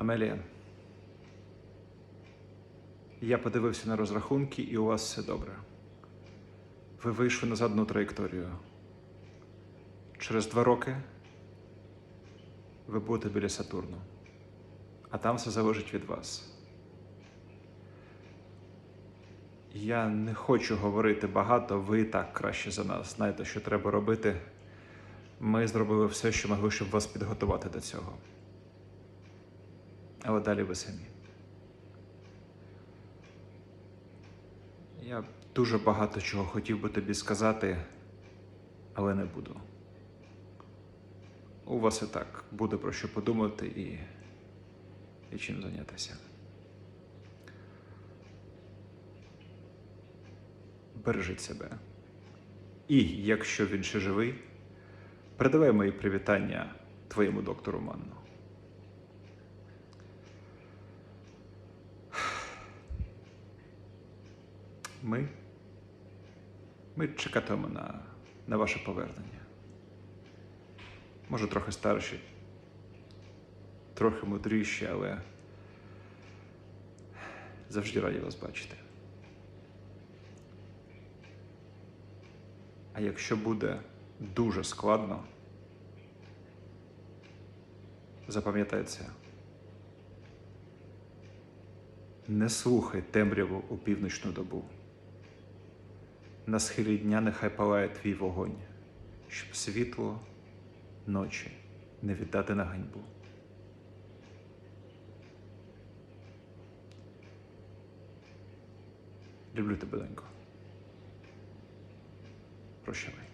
Амелія. Я подивився на розрахунки, і у вас все добре. Ви вийшли на задну траєкторію. Через два роки ви будете біля Сатурну. А там все залежить від вас. Я не хочу говорити багато, ви і так краще за нас. Знаєте, що треба робити. Ми зробили все, що могли, щоб вас підготувати до цього. Але далі ви самі. Я дуже багато чого хотів би тобі сказати, але не буду. У вас і так буде про що подумати і, і чим зайнятися. Бережіть себе. І якщо він ще живий, передавай мої привітання твоєму доктору Манну. Ми, ми чекатимемо на, на ваше повернення. Може, трохи старші, трохи мудріші, але завжди раді вас бачити. А якщо буде дуже складно, запам'ятай. Не слухай темряву у півночну добу. На схилі дня нехай палає твій вогонь, щоб світло ночі не віддати на ганьбу. Люблю тебе, донько. Прощавай.